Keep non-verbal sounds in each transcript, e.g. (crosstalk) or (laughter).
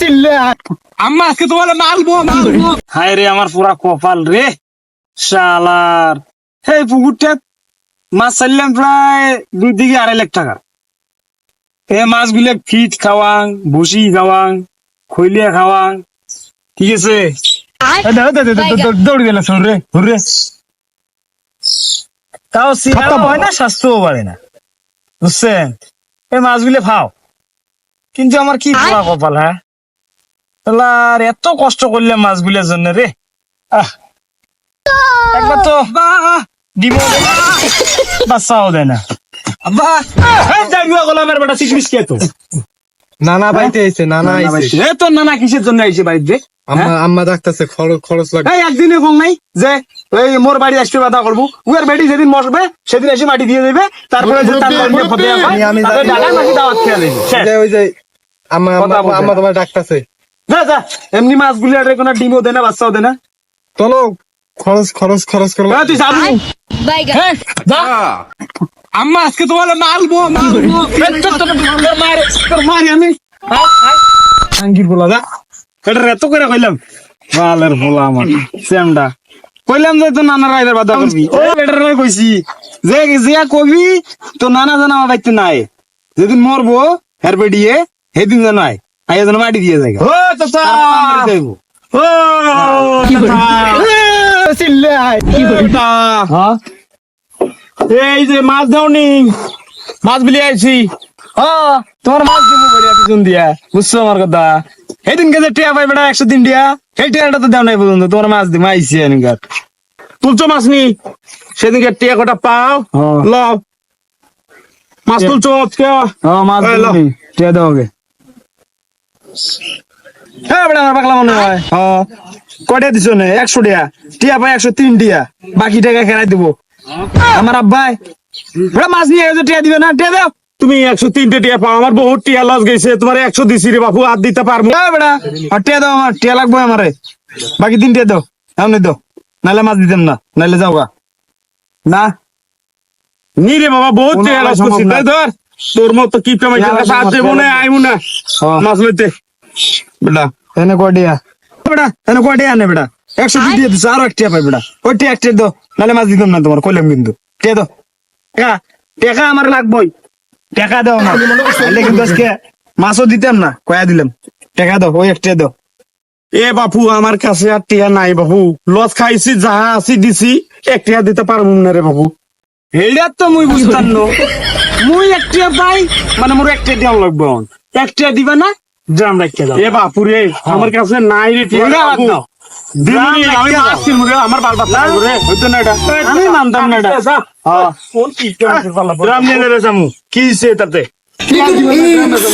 চিল্লে আম্মা আজকে তোমার মারবো মারবো হায় রে আমার পুরা কপাল রে। শালার। এই পুকুরটা মাছ চাইলাম প্রায় দুই দিকে আড়াই লাখ টাকা। এ মাছগুলো ফিট খাওয়াং ভুসি খাওয়াং খৈলিয়া খাওয়াং ঠিক আছে? দৌড় গেলে সর রে রে। তাও হয় না স্বাস্থ্যও বাড়ে না। বুঝছেন? এই মাছগুলো খাও। কিন্তু আমার কি কপাল হ্যাঁ? আর এত কষ্ট করলে মাছগুলোর জন্য রে? আহ। একবার তো দেয় বাচ্চাও দেয় না আব্বা জাগুয়া গোলামের বেটা চিকমিস কে তো। নানা বাইতে আইছে নানা আইছে। এ তোর নানা কিসের জন্য আইছে বাড়িতে আম্মা আম্মা ডাকতেছে খরচ খরচ লাগবে। এই একদিনে নাই যে এই মোর বাড়ি আসতে বাধা করব। উয়ার বেটি যেদিন সেদিন এসে মাটি দিয়ে দেবে তারপরে যে তার বাড়িতে ফতে আমি- মাটি দাওয়াত খেয়ে ওই যে আম্মা আম্মা। তোমার ডাকতেছে। যা যা এমনি মাছগুলি আর কোনো ডিমও দেয় না বাচ্চাও দেয় না। চলো খরচ খরচ খরচ করো। তুই যাবি. হ্যাঁ, যা। আম্মা আজকে তোমার মারবো মার (laughs) আমি। আঙ্গির বলা যা। এটা এত করে কইলাম। বালের বলা আমার সেমডা কইলাম যে তো নানা রাইদের বাধা করবি। ও বেটার কইছি যে যে কবি তো নানা জানা আমার বাইতে নাই। যেদিন মরবো হের বেডিয়ে সেদিন যেন আয় আইয়া মাটি দিয়ে যায়। ও চাচা! ও আয় হ্যাঁ? এই যে মাছ দাওনি মাছ বিলি আইছি। হ্যাঁ তোমার মাছ দিব বড়িয়া পিছন দিয়া বুঝছ আমার কথা? কে যে টিয়া পাই বেড়া একশো দিন দিয়া সেই টিয়াটা তো দেও নাই পর্যন্ত। তোমার মাছ দিব আইছি এনকার তুলছো মাছ নি? সেদিনকে টিয়া কটা পাও লও। মাছ তুলছো আজকে? হ্যাঁ মাছ টিয়া দাও গে হ্যাঁ আমার পাগলা মনে হয়। হ্যাঁ কটা দিছো নে? একশো টিয়া টিয়া পাই একশো তিন টিয়া। বাকি টাকা খেলাই দিব। আমার আব্বাই। ওরা মাছ নিয়ে গেছে টিয়া দিবে না? টিয়া দাও। তুমি একশো তিনটে টিয়া পাও। আমার বহুত টিয়া লস গেছে। তোমার একশো দিছি রে বাপু আর দিতে পারব না। বেড়া। আর টিয়া দাও আমার। টিয়া লাগবে আমারে। বাকি তিন টিয়া দাও। এমনি দাও। নাহলে মাছ দিতাম না। নাহলে যাও গা। না? নি রে বাবা বহুত টিয়া লস করছি। না। তাই ধর। তোর মতো কি আমার, মনে আইমু না মাছ লইতে। বেটা এনে কডিয়া বেটা এনে কয় নে বেটা একশো দুই টিয়া দিছো আরও এক পাই বেটা ওই টিয়া এক টিয়া দাও নাহলে মাছ দিতাম না তোমার কইলাম কিন্তু টিয়া দাও টাকা টাকা আমার লাগবই টাকা দাও না নাহলে কিন্তু আজকে মাছও দিতাম না কয়া দিলাম টাকা দাও ওই এক টিয়া দাও এ বাপু আমার কাছে আর টিয়া নাই বাপু লস খাইছি যাহা আছি দিছি এক টিয়া দিতে পারব না রে বাপু হেডার তো মুই বুঝতাম না মুই এক পাই মানে মোর এক টিয়া দিয়াম লাগবে এখন। এক টিয়া দিবা না ড্রাম রাখতে দাও। এ বাপু রে আমার কাছে নাই রে টিয়া বাপু। দিমুনি আমি মারছি মুরে আমার বাল বাচ্চা রে। হইতো না এটা। আমি মানতাম না এটা। হ্যাঁ। কোন কি ড্রাম নিয়ে রে জামু। কি সে তাতে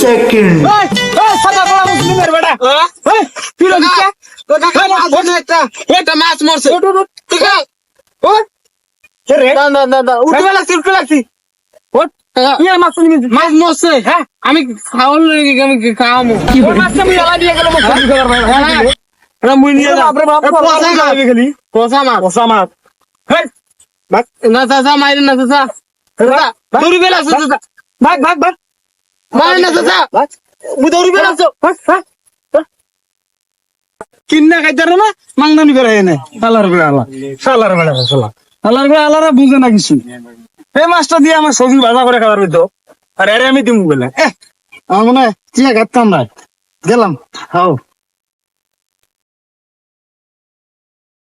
সেকেন্ড এই এই সাদা বড় মুসলিমের বেটা এই ফিরো দিছে এটা মাছ মরছে। ঠিক আছে। ও রে না না না না উঠবে লাগছি উঠবে লাগছি। ওট ইয়া মাছ মাছ মরছে হ্যাঁ? আমি খাওয়ার লই আমি খাওয়ামু? মাছটা মুই লাগা দিয়ে গেলাম মুখ খাবার ভাই হ্যাঁ। এটা মুই নিয়ে যাম বাপরে বাপ, পচা মাছ। খালি। কোসা মাছ। পচা মাছ। হেই না চাচা মাইরে না চাচা। দৌড়ি বেলা আছে চাচা। ভাগ ভাগ ভাগ মারে না চাচা। মুই দৌড়ি বেলা আছো কিন্না খাইতারে না মাংদানি বেড়া এনে। শালার বেড়া আলা। শালার বেড়া শালার বেড়া আলারা বুঝে না কিছু। এই মাছটা দিয়ে আমার সবজি ভাজা করে খাবার হইতো। আর আরে আমি দিম বলে। আমার মনে হয় চিয়া খাতাম না। গেলাম, খাও।